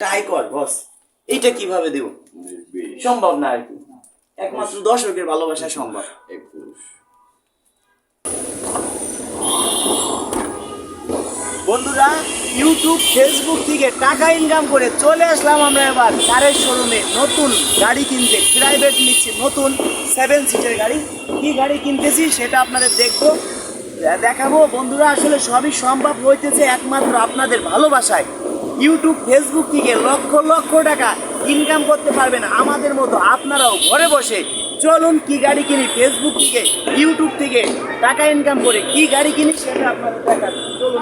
Try কর বস। এইটা কীভাবে দেব? সম্ভব না আর কি। একমাত্র দর্শকের ভালোবাসা সম্ভব। বন্ধুরা ইউটিউব ফেসবুক থেকে টাকা ইনকাম করে চলে আসলাম আমরা এবার কারের শোরুমে নতুন গাড়ি কিনতে। প্রাইভেট নিচ্ছি নতুন সেভেন সিটের গাড়ি। কি গাড়ি কিনতেছি সেটা আপনাদের দেখব দেখাবো। বন্ধুরা আসলে সবই সম্ভব হইতেছে একমাত্র আপনাদের ভালোবাসায়। ইউটিউব ফেসবুক থেকে লক্ষ লক্ষ টাকা ইনকাম করতে পারবেন আমাদের মতো আপনারাও ঘরে বসে। চলুন কি গাড়ি কিনি ফেসবুক থেকে ইউটিউব থেকে টাকা ইনকাম করে কি গাড়ি কিনি সেটা আপনাদের দেখাবো চলুন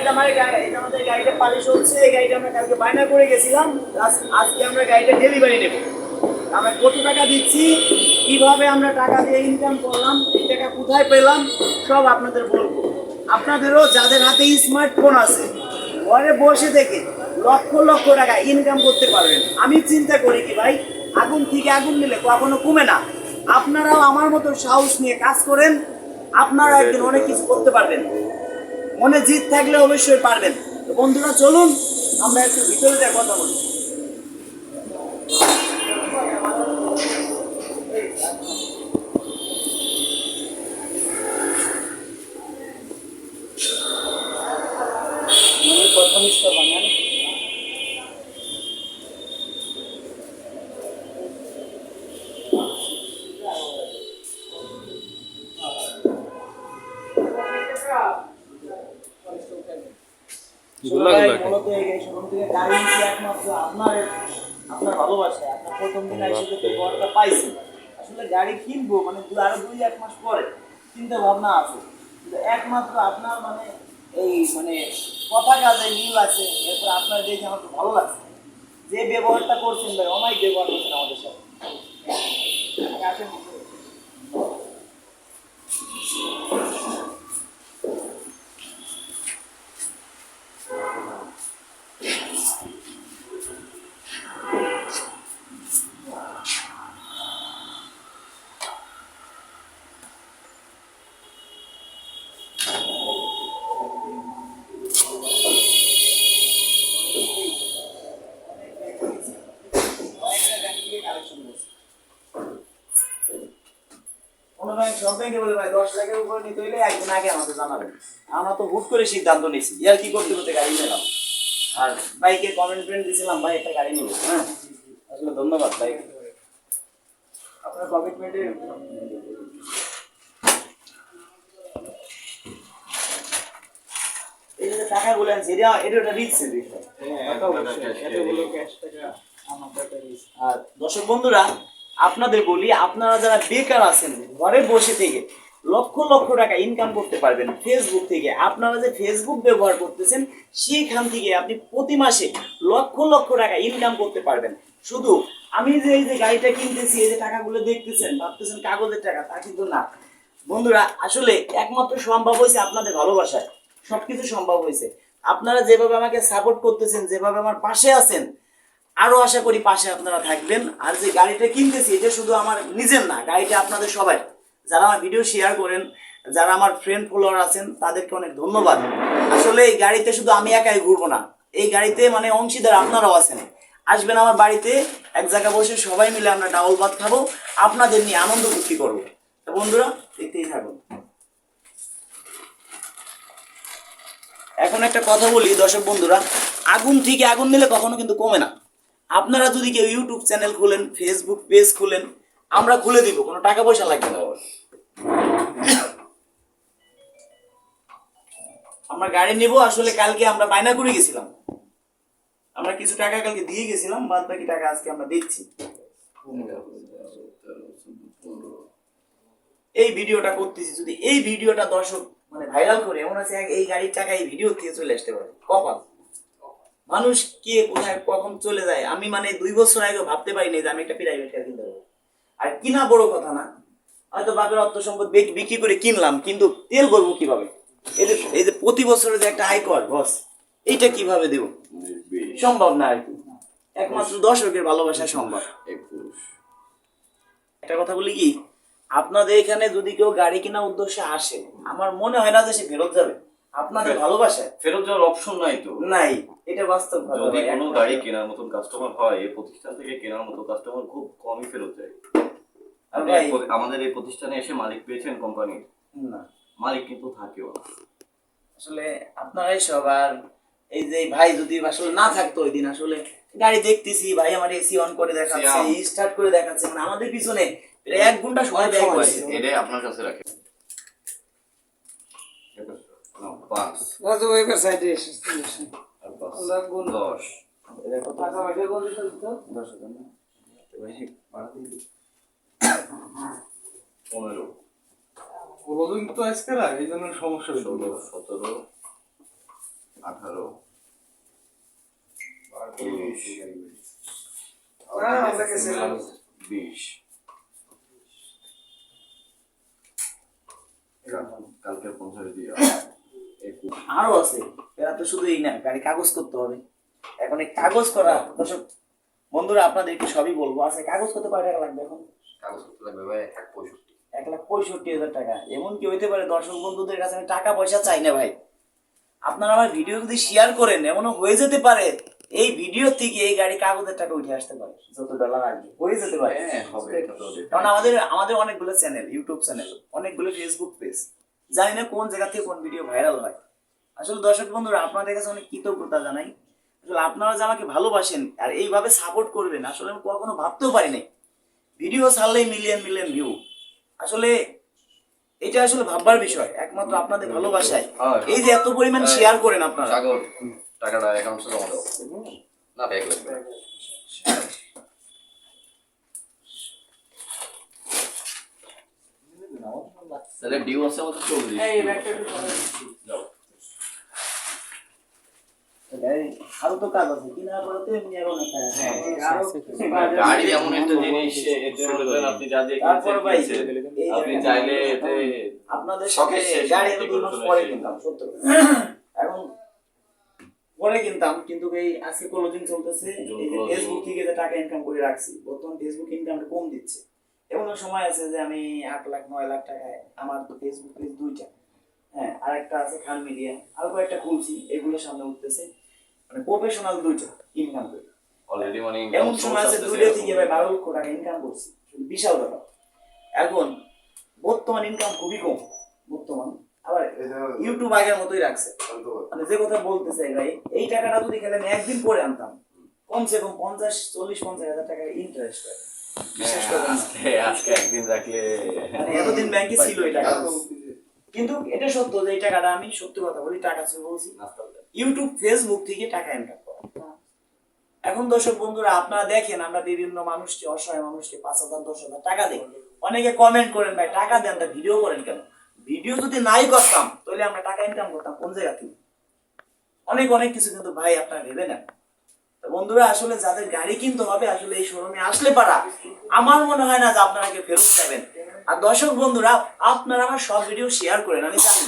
এটা আমার গাড়ি, এটা আমাদের গাড়িটা পালিশ হচ্ছে, এই গাড়িটা আমরা কালকে বায়না করে গেছিলাম। আজকে আমরা গাড়িটা ডেলিভারি নেব। আমরা কত টাকা দিচ্ছি, কীভাবে আমরা টাকা দিয়ে ইনকাম করলাম, এই টাকা কোথায় পেলাম, সব আপনাদের বলব। আপনাদেরও যাদের হাতে স্মার্টফোন আছে, ঘরে বসে থেকে লক্ষ লক্ষ টাকা ইনকাম করতে পারবেন। আমি চিন্তা করি কি ভাই, আগুন থেকে আগুন নিলে কখনো কমে না। আপনারাও আমার মতো সাহস নিয়ে কাজ করেন, আপনারা একদিন অনেক কিছু করতে পারবেন। মনে জিত থাকলে অবশ্যই পারবেন। তো বন্ধুরা, চলুন, আমরা একটু ভিতরে কথা বলি মনে প্রথম স্তর বানান ভাই, মূলত এই এই শোরুম থেকে গাড়ি নিচ্ছি একমাত্র আপনার আপনার ভালোবাসা আপনার প্রথম দিন এসে যে পাইছি। আসলে গাড়ি কিনবো মানে আরও দুই এক মাস পরে চিন্তা ভাবনা আছে। কিন্তু একমাত্র আপনার মানে এই মানে কথা কাজে মিল আছে এরপর আপনার দেখে আমার ভালো লাগছে। যে ব্যবহারটা করছেন ভাই অনেক ব্যবহার করছেন আমাদের সাথে। আসেন। কোনো ব্যাংক বলে ভাই দশ লাখের উপরে নিতে হইলে একদিন আগে আমাদের জানাবেন। আমরা তো হুট করে সিদ্ধান্ত নিয়েছি। ইয়ার কি করতে করতে গাড়ি নিলাম আর বাইকে কমেন্টমেন্ট দিয়েছিলাম ভাই একটা গাড়ি নিব। হ্যাঁ? আসলে ধন্যবাদ ভাই। আপনার টাকাগুলো আনছি এটা এটা একটা বিষয়। আর দর্শক বন্ধুরা আপনাদের বলি, আপনারা যারা বেকার আছেন, ঘরে বসে থেকে লক্ষ লক্ষ টাকা ইনকাম করতে পারবেন ফেসবুক থেকে। আপনারা যে ফেসবুক ব্যবহার করতেছেন, সেখান থেকে আপনি প্রতি মাসে লক্ষ লক্ষ টাকা ইনকাম করতে পারবেন। শুধু আমি যে এই যে গাড়িটা কিনতেছি, এই যে টাকাগুলো দেখতেছেন, ভাবতেছেন কাগজের টাকা, তা কিন্তু না। বন্ধুরা, আসলে একমাত্র সম্ভব হয়েছে আপনাদের ভালোবাসায়। সবকিছু সম্ভব হয়েছে। আপনারা যেভাবে আমাকে সাপোর্ট করতেছেন, যেভাবে আমার পাশে আছেন আরও আশা করি পাশে আপনারা থাকবেন। আর যে গাড়িটা কিনতেছি, এটা শুধু আমার নিজের না, গাড়িটা আপনাদের সবাই। যারা আমার ভিডিও শেয়ার করেন, যারা আমার ফ্রেন্ড ফলোয়ার আছেন, তাদেরকে অনেক ধন্যবাদ। আসলে এই গাড়িতে শুধু আমি একাই ঘুরবো না, এই গাড়িতে মানে অংশীদার আপনারাও আছেন। আসবেন আমার বাড়িতে, এক জায়গায় বসে সবাই মিলে আমরা ডাবল ভাত খাব, আপনাদের নিয়ে আনন্দ ফুর্তি করব। বন্ধুরা, দেখতেই থাকুন। এখন একটা কথা বলি, দর্শক বন্ধুরা, আগুন থেকে আগুন নিলে কখনো কিন্তু কমে না। আপনারা যদি কেউ ইউটিউব চ্যানেল খুলেন ফেসবুক পেজ খুলেন, আমরা খুলে দিব, কোনো টাকা পয়সা লাগবে না। আমরা গাড়ি নিব, আসলে কালকে আমরা বায়না করে গেছিলাম। আমরা কিছু টাকা কালকে দিয়ে গেছিলাম, বাদ বাকি টাকা আজকে আমরা দিচ্ছি। এই ভিডিওটা করতেছি, যদি এই ভিডিওটা দর্শক মানে ভাইরাল করে, এমন আছে, এই গাড়ির টাকা এই ভিডিও থেকে চলে আসতে পারে। কপাল। মানুষ কে কোথায় কখন চলে যায়? আমি মানে দুই বছর আগে ভাবতে পারিনি যে আমি একটা প্রাইভেট কার কিনতে পারব। আর কিনা বড় কথা না হয়তো বাপের অর্থ সম্পদ বিক্রি করে কিনলাম কিন্তু তেল করব কীভাবে? এই যে এই যে প্রতি বছরের যে একটা আয় কর বস এইটা কীভাবে দেবো? সম্ভব না আর কি। একমাত্র দর্শকের ভালোবাসা সম্ভব। একটা কথা বলি কি আপনাদের এখানে যদি কেউ গাড়ি কেনার উদ্দেশ্যে আসে আমার মনে হয় না যে সে ফেরত যাবে। আপনাদের ভালোবাসায়? ফেরত যাওয়ার অপশন নাই তো। নাই। এটা বাস্তব কথা যদি কোনো গাড়ি কেনার মতন কাস্টমার হয় এই প্রতিষ্ঠান থেকে কেনার মতো কাস্টমার খুব কমই ফেরত যায়। ভাই। আমাদের এই প্রতিষ্ঠানে এসে মালিক পেয়েছেন কোম্পানির না। মালিক কিন্তু থাকেও না। আসলে আপনারাই সব আর এই যে ভাই যদি আসলে না থাকতো ওই দিন আসলে গাড়ি দেখতেছি ভাই আমার এসি অন করে দেখাচ্ছে। স্টার্ট করে দেখাচ্ছে মানে আমাদের পিছনে প্রায় এক ঘণ্টা সময় ব্যয় করছে। এটাই আপনার কাছে রাখে। পাঁচ রাজু এবার সাইডে এসে পাঁচ গুণ দশ। এটা কত? টাকা পয়সা কোন দিতে দিত দশ হাজার না? তো পনেরো। আজকে না এই জন্য সমস্যা ষোলো সতেরো আঠারো। বিশ। কালকে পঞ্চাশ দিয়া আরও আছে। এরা তো শুধু এই না গাড়ি কাগজ করতে হবে। এখন এই কাগজ করা দর্শক বন্ধুরা আপনাদেরকে সবই বলব। আচ্ছা কাগজ করতে কয় টাকা লাগবে এখন? কাগজ করতে লাগবে ভাই? এক পঁয়ষট্টি। এক লাখ পঁয়ষট্টি হাজার টাকা। এমন কি হইতে পারে দর্শক বন্ধুদের কাছে আমি টাকা পয়সা চাই না ভাই। আপনারা আমার ভিডিও যদি শেয়ার করেন এমনও হয়ে যেতে পারে এই ভিডিও থেকে এই গাড়ি কাগজের টাকা উঠে আসতে পারে। যত ডলার আসবে হয়ে যেতে পারে। হ্যাঁ। কারণ আমাদের আমাদের অনেকগুলো চ্যানেল ইউটিউব চ্যানেল অনেকগুলো ফেসবুক পেজ জানি না কোন জায়গা থেকে কোন ভিডিও ভাইরাল হয়। আসলে দর্শক বন্ধুরা আপনাদের কাছে অনেক কৃতজ্ঞতা জানাই। আসলে আপনারা যে আমাকে ভালোবাসেন আর এইভাবে সাপোর্ট করবেন আসলে আমি কখনো ভাবতেও পারি নাই। ভিডিও ছাড়লেই মিলিয়ন মিলিয়ন ভিউ আসলে এটা আসলে ভাববার বিষয় একমাত্র আপনাদের ভালোবাসায়। এই যে এত পরিমাণ শেয়ার করেন আপনারা। টাকাটা অ্যাকাউন্টে জমা দাও। না ব্যাগ লাগবে। তাহলে ডিউ আছে। আমাদের চল্লিশ আরও তো কাজ আছে কিনা পরে এমনি আরও অনেক কাজ আছে। গাড়ি এমন একটা জিনিস এতে আপনি যা দিয়ে কিনছেন, আপনি চাইলে এতে আপনাদের সাথে গাড়ি আমি দুই মাস পরে কিনতাম এখন পরে কিনতাম কিন্তু এই আজকে ক্লোজিং চলতেছে। ফেসবুক থেকে টাকা ইনকাম করে রাখছি বর্তমান ফেসবুক ইনকামটা কম দিচ্ছে। এমন সময় আছে যে আমি আট লাখ নয় লাখ টাকায় আমার ফেসবুক পেজ দুইটা হ্যাঁ আরেকটা আছে খান মিডিয়া আর কয়েকটা খুলছি এগুলো সামনে উঠতেছে মানে প্রফেশনাল দুইটা ইনকাম অলরেডি মানে এমন সময় আছে দুইটা থেকে ভাই বারো লক্ষ টাকা ইনকাম করছি বিশাল ব্যাপার। এখন বর্তমান ইনকাম খুবই কম বর্তমান। আবার ইউটিউব আগের মতোই রাখছে। মানে যে কথা বলতে চাই ভাই এই টাকাটা যদি খেলে আমি একদিন পরে আনতাম। কমসে কম পঞ্চাশ চল্লিশ পঞ্চাশ হাজার টাকা ইন্টারেস্ট হয়। আজকে আজকে একদিন রাখলে এতদিন ব্যাংকে ছিল এই টাকা। কিন্তু এটা সত্য যে এই টাকাটা আমি সত্যি কথা বলি টাকা বলছি। ইউটিউব ফেসবুক থেকে টাকা ইনকাম করা। এখন দর্শক বন্ধুরা আপনারা দেখেন আমরা বিভিন্ন মানুষকে অসহায় মানুষকে পাঁচ হাজার দশ হাজার টাকা দিই। অনেকে কমেন্ট করেন ভাই টাকা দেন তা ভিডিও করেন কেন? ভিডিও যদি নাই করতাম তাহলে আমরা টাকা ইনকাম করতাম কোন জায়গা থেকে? অনেক অনেক কিছু কিন্তু ভাই আপনারা ভেবে নেন। তো বন্ধুরা আসলে যাদের গাড়ি কিনতে হবে আসলে এই শোরুমে আসলে পারা আমার মনে হয় না যে আপনারা কেউ ফেরত যাবেন। আর দর্শক বন্ধুরা আপনারা আমার সব ভিডিও শেয়ার করেন আমি জানি।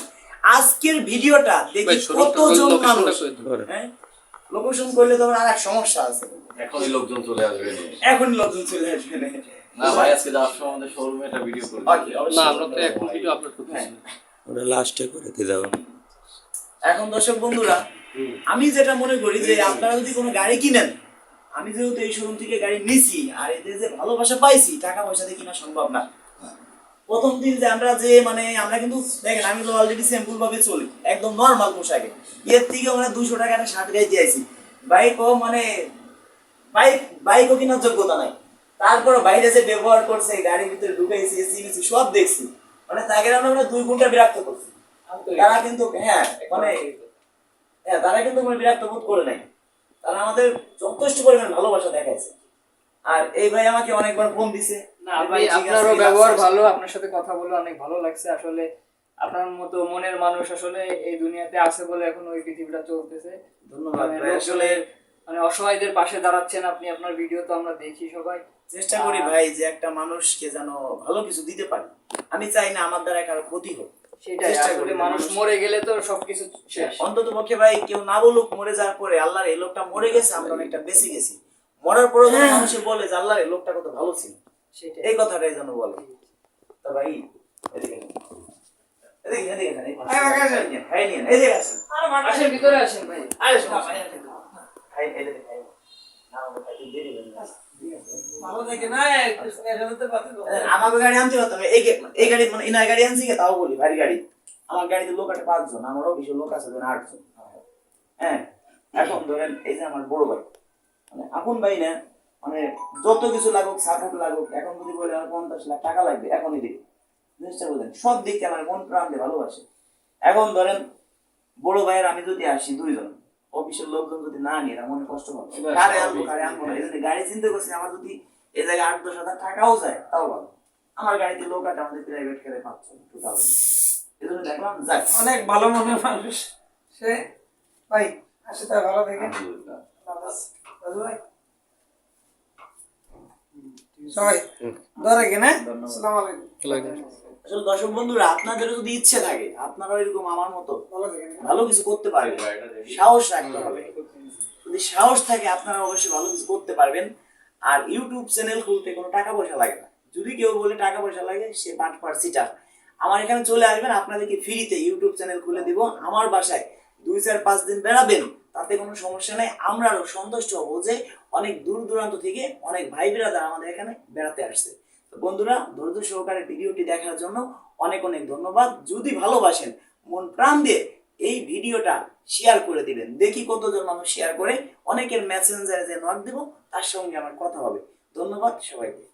আজকের ভিডিওটা দেখি কতজন মানুষ। হ্যাঁ? লোকেশন করলে তো আর এক সমস্যা আছে। এখনই লোকজন চলে আসবে। এখন লোকজন চলে আসবে। না। না ভাই আজকে যাওয়ার সময় আমাদের শোরুমে একটা ভিডিও করে Okay, অবশ্যই। না আমরা তো এক ভিডিও আপলোড করতেছি। হ্যাঁ। ওটা লাস্টে করে দিয়ে যাব এখন দর্শক বন্ধুরা আমি যেটা মনে করি যে আপনারা যদি কোনো গাড়ি কিনেন আমি যেহেতু এই শোরুম থেকে গাড়ি নিছি আর এতে যে ভালোবাসা পাইছি টাকা পয়সা দিয়ে কিনা সম্ভব না। প্রথম দিন যে আমরা যে মানে আমরা কিন্তু দেখেন আমি তো অলরেডি সিম্পল ভাবে চলি একদম নর্মাল পোশাকে। এর থেকে আমরা দুশো টাকা একটা শার্ট গায়ে দিয়েছি বাইকও মানে বাইক বাইকও কেনার যোগ্যতা নাই। তারপর বাইরে যে ব্যবহার করছে গাড়ির ভিতরে ঢুকেছি এসি মেসি সব দেখছি। মানে তাকে আমরা দুই ঘণ্টা বিরক্ত করছি। তারা কিন্তু হ্যাঁ মানে হ্যাঁ তারা কিন্তু কোনো বিরক্ত বোধ করে নাই। তারা আমাদের যথেষ্ট পরিমাণ ভালোবাসা দেখাইছে। আর এই ভাই আমাকে অনেকবার ফোন দিছে। না ভাই আপনারও ব্যবহার ভালো আপনার সাথে কথা বলে অনেক ভালো লাগছে। আসলে আপনার মতো মনের মানুষ আসলে এই দুনিয়াতে আছে বলে এখন ওই পৃথিবীটা চলতেছে। ধন্যবাদ মানে ভাই আসলে মানে অসহায়দের পাশে দাঁড়াচ্ছেন আপনি আপনার ভিডিও তো আমরা দেখি সবাই। চেষ্টা করি ভাই যে একটা মানুষকে যেন ভালো কিছু দিতে পারি। আমি চাই না আমার দ্বারা কারও ক্ষতি হোক। সেটাই আসলে মানুষ মরে গেলে তো সবকিছু শেষ। অন্তত পক্ষে ভাই কেউ না বলুক মরে যাওয়ার পরে আল্লাহর এই লোকটা মরে গেছে আমরা অনেকটা বেঁচে গেছি। মরার পরে যখন মানুষে বলে যে আল্লাহর এই লোকটা কত ভালো ছিল। এই কথাটা এই জন্য বলে। তো ভাই এদিকে এদিকে এদিকে। আসেন। ভিতরে আসেন ভাই। আরে ভাই, এদিকে। ভাই, না, ভাই, দেরি হয়ে গাড়ি আনতে এই গাড়ি মানে গাড়ি আনছি তাও বলি গাড়ি। আমার গাড়িতে লোক পাঁচজন লোক আছে হ্যাঁ এখন ধরেন এই যে আমার বড় ভাই মানে ভাই না মানে যত কিছু লাগুক, সাপোর্ট লাগুক, এখন যদি বলে আমার পঞ্চাশ লাখ টাকা লাগবে, এখনই দিবে। জিনিসটা বুঝলেন? সব দিক থেকে আমার মন প্রাণ ভালোবাসে। এখন ধরেন, বড় ভাইয়ের আমি যদি আসি দুইজন অফিসের লোকজন যদি না নিয়ে মনে কষ্ট এটা কারে আনব কারে আনব না? এই গাড়ি চিন্তা করছি আমার যদি এই জায়গায় আট দশ হাজার টাকাও যায় তাও ভালো। আমার গাড়িতে লোক আছে আমাদের প্রাইভেট কারে পাচ্ছ টোটাল এই জন্য দেখলাম যাক অনেক ভালো মনের মানুষ। সে ভাই আসে তাই ভালো দেখে ভাই সবাই ধরে কিনা? আসসালামু আলাইকুম। আসলে দর্শক বন্ধুরা আপনাদের যদি ইচ্ছে থাকে আপনারাও এরকম আমার মতো ভালো কিছু করতে পারবেন। সাহস রাখতে হবে। যদি সাহস থাকে আপনারা অবশ্যই ভালো কিছু করতে পারবেন। আর ইউটিউব চ্যানেল খুলতে কোনো টাকা পয়সা লাগে না। যদি কেউ বলে টাকা পয়সা লাগে সে পাঁচ পার সিটার আমার এখানে চলে আসবেন আপনাদেরকে ফ্রিতে ইউটিউব চ্যানেল খুলে দিব। আমার বাসায় দুই চার পাঁচ দিন বেড়াবেন তাতে কোনো সমস্যা নেই। আমরা আরও সন্তুষ্ট হব যে অনেক দূর দূরান্ত থেকে অনেক ভাই বিরাদার আমাদের এখানে বেড়াতে আসছে। তো বন্ধুরা, ধৈর্য সহকারে ভিডিওটি দেখার জন্য অনেক অনেক ধন্যবাদ। যদি ভালোবাসেন, মন প্রাণ দিয়ে এই ভিডিওটা শেয়ার করে দিবেন। দেখি কতজন মানুষ শেয়ার করে, অনেকের মেসেঞ্জারে যে নক দেব, তার সঙ্গে আমার কথা হবে। ধন্যবাদ সবাইকে।